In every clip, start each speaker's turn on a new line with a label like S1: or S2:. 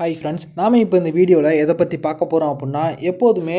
S1: Hi friends நாம் இப்போ இந்த வீடியோவில் எதை பற்றி பார்க்க போகிறோம் அப்படின்னா எப்போதுமே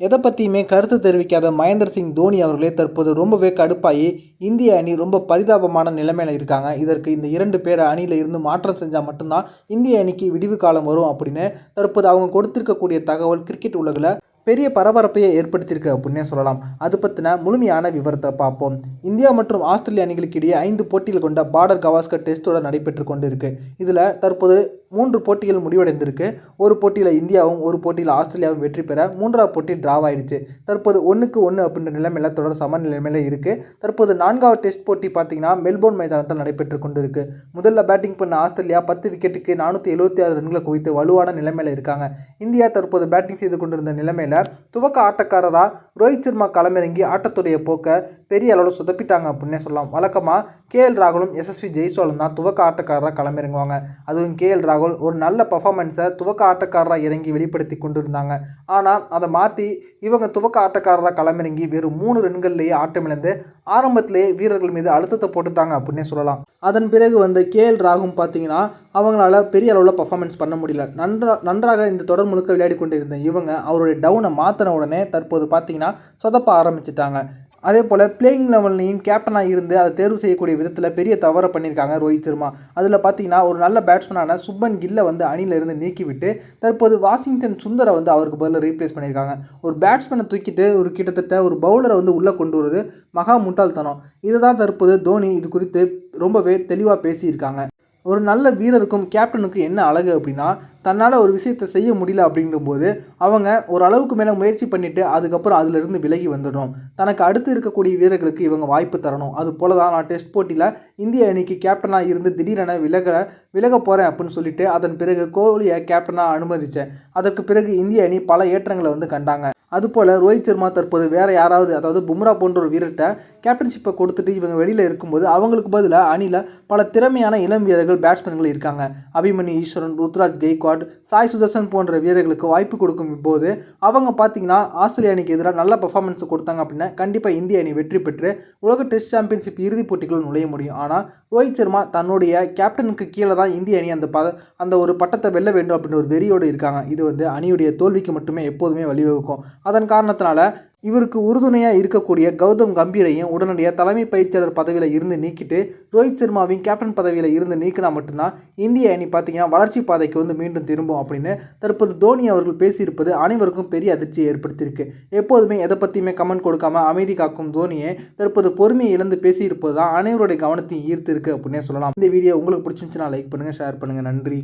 S1: எதை பற்றியுமே கருத்து தெரிவிக்காத மகேந்திர சிங் தோனி அவர்களே தற்போது ரொம்பவே கடுப்பாகி இந்திய அணி ரொம்ப பரிதாபமான நிலைமையில் இருக்காங்க. இதற்கு இந்த இரண்டு பேர் அணியில் இருந்து மாற்றம் செஞ்சால் மட்டும்தான் இந்திய அணிக்கு விடிவு காலம் வரும் அப்படின்னு தற்போது அவங்க கொடுத்திருக்கக்கூடிய தகவல் கிரிக்கெட் உலகில் பெரிய பரபரப்பையை ஏற்படுத்தியிருக்கு அப்படின்னே சொல்லலாம். அது பற்றின முழுமையான விவரத்தை பார்ப்போம். இந்தியா மற்றும் ஆஸ்திரேலிய அணிகளுக்கு இடையே ஐந்து போட்டிகள் கொண்ட பார்டர் கவாஸ்கர் டெஸ்ட் தொடர் நடைபெற்று கொண்டு இருக்கு இதில் தற்போது மூன்று போட்டிகள் முடிவடைந்திருக்கு. ஒரு போட்டியில் இந்தியாவும் ஒரு போட்டியில் ஆஸ்திரேலியாவும் வெற்றி பெற மூன்றாவது போட்டி டிராவ் ஆயிடுச்சு. தற்போது ஒன்றுக்கு ஒன்று அப்படின்ற நிலைமையில் தொடர் சம நிலைமையில் இருக்குது தற்போது நான்காவது டெஸ்ட் போட்டி பார்த்தீங்கன்னா மெல்போர்ன் மைதானத்தில் நடைபெற்று கொண்டிருக்கு. முதல்ல பேட்டிங் பண்ண ஆஸ்திரேலியா பத்து விக்கெட்டுக்கு நானூற்றி எழுபத்தி ஆறு ரன்களை குவித்து வலுவான நிலைமையில் இருக்காங்க. இந்தியா தற்போது பேட்டிங் செய்து கொண்டிருந்த நிலைமையில் துவக்க ஆட்டக்காரராக ரோஹித் சர்மா களமிறங்கி ஆட்டத்துடைய போக்க பெரிய அளவில் சொதப்பிட்டாங்க அப்படின்னே சொல்லலாம். வழக்கமாக கேஎல் ராகுலும் எஸ்எஸ்வி ஜெய்ஸ்வாலும் தான் துவக்க ஆட்டக்காரராக களமிறங்குவாங்க. அதுவும் கே எல் ராகுல் ஒரு நல்ல பர்ஃபார்மன்ஸை துவக்க ஆட்டக்காரராக இறங்கி வெளிப்படுத்தி கொண்டு இருந்தாங்க ஆனால் அதை மாற்றி இவங்க துவக்க ஆட்டக்காரராக களமிறங்கி வெறும் மூணு ரன்கள்லேயே ஆட்டமிழந்து ஆரம்பத்திலேயே வீரர்கள் மீது அழுத்தத்தை போட்டுட்டாங்க அப்படின்னே சொல்லலாம். அதன் பிறகு வந்து கேஎல் ராகும் பார்த்தீங்கன்னா அவங்களால பெரிய அளவில் பர்ஃபார்மன்ஸ் பண்ண முடியல. நன்றா நன்றாக இந்த தொடர் முழுக்க விளையாடி கொண்டிருந்த இவங்க அவருடைய டவுனை மாற்றின உடனே தற்போது பார்த்தீங்கன்னா சொதப்ப ஆரம்பிச்சிட்டாங்க. அதே போல் பிளேயிங் லெவல்லையும் கேப்டனாக இருந்து அதை தேர்வு செய்யக்கூடிய விதத்தில் பெரிய தவறை பண்ணியிருக்காங்க ரோஹித் சர்மா. அதில் பார்த்தீங்கன்னா ஒரு நல்ல பேட்ஸ்மேனான சுப்பன் கில்லை வந்து அணியிலிருந்து நீக்கிவிட்டு தற்போது வாஷிங்டன் சுந்தரை வந்து அவருக்கு பதில் ரீப்ளேஸ் பண்ணியிருக்காங்க. ஒரு பேட்ஸ்மேனை தூக்கிட்டு ஒரு கிட்டத்தட்ட ஒரு பவுலரை வந்து உள்ளே கொண்டு வருவது மகா முட்டாள்தனம். இதை தான் தற்போது தோனி இது குறித்து ரொம்பவே தெளிவாக பேசியிருக்காங்க. ஒரு நல்ல வீரருக்கும் கேப்டனுக்கும் என்ன அழகு அப்படின்னா தன்னால் ஒரு விஷயத்தை செய்ய முடியல அப்படிங்கும்போது அவங்க ஒரு அளவுக்கு மேலே முயற்சி பண்ணிவிட்டு அதுக்கப்புறம் அதிலிருந்து விலகி வந்துடணும் தனக்கு அடுத்து இருக்கக்கூடிய வீரர்களுக்கு இவங்க வாய்ப்பு தரணும். அது போல தான் நான் டெஸ்ட் போட்டியில் இந்திய அணிக்கு கேப்டனாக இருந்து திடீரென விலக விலக போகிறேன் அப்படின்னு சொல்லிட்டு அதன் பிறகு கோலியை கேப்டனாக அனுமதித்தேன் அதற்கு பிறகு இந்திய அணி பல ஏற்றங்களை வந்து கண்டாங்க. அதுபோல் ரோஹித் சர்மா தற்போது வேறு யாராவது அதாவது பும்ரா போன்ற ஒரு வீரர்கிட்ட கேப்டன்ஷிப்பை கொடுத்துட்டு இவங்க வெளியில் இருக்கும்போது அவங்களுக்கு பதிலாக அணியில் பல திறமையான இளம் வீரர்கள் பேட்ஸ்மேன்கள் இருக்காங்க. அபிமன்யு ஈஸ்வரன் ருத்ராஜ் கெய்க்வாட் சாய் சுதர்சன் போன்ற வீரர்களுக்கு வாய்ப்பு கொடுக்கும் போது அவங்க பார்த்தீங்கன்னா ஆஸ்திரேலிய அணிக்கு எதிராக நல்ல பர்ஃபார்மன்ஸ் கொடுத்தாங்க அப்படின்னா கண்டிப்பாக இந்திய அணி வெற்றி பெற்று உலக டெஸ்ட் சாம்பியன்ஷிப் இறுதிப் போட்டிகள் நுழைய முடியும். ஆனால் ரோஹித் சர்மா தன்னுடைய கேப்டனுக்கு கீழே தான் இந்திய அணி அந்த ப அந்த ஒரு பட்டத்தை வெல்ல வேண்டும் அப்படின்னு ஒரு வெறியோடு இருக்காங்க. இது வந்து அணியுடைய தோல்விக்கு மட்டுமே எப்போதுமே வழிவகுக்கும். அதன் காரணத்தினால இவருக்கு உறுதுணையாக இருக்கக்கூடிய கௌதம் கம்பீரையும் உடனடியாக தலைமை பயிற்சியாளர் பதவியில் இருந்து நீக்கிட்டு ரோஹித் சர்மாவையும் கேப்டன் பதவியில் இருந்து நீக்கினா மட்டும்தான் இந்திய அணி பார்த்தீங்கன்னா வளர்ச்சி பாதைக்கு வந்து மீண்டும் திரும்பும் அப்படின்னு தற்போது தோனி அவர்கள் பேசியிருப்பது அனைவருக்கும் பெரிய அதிர்ச்சியை ஏற்படுத்தியிருக்கு. எப்போதுமே எதை பற்றியுமே கமெண்ட் கொடுக்காம அமைதி காக்கும் தோனியை தற்போது பொறுமையை இழந்து பேசியிருப்பது தான் அனைவருடைய கவனத்தையும் ஈர்த்து இருக்கு அப்படின்னே சொல்லலாம். இந்த வீடியோ உங்களுக்கு பிடிச்சிருந்துச்சுன்னா லைக் பண்ணுங்கள் ஷேர் பண்ணுங்கள் நன்றி.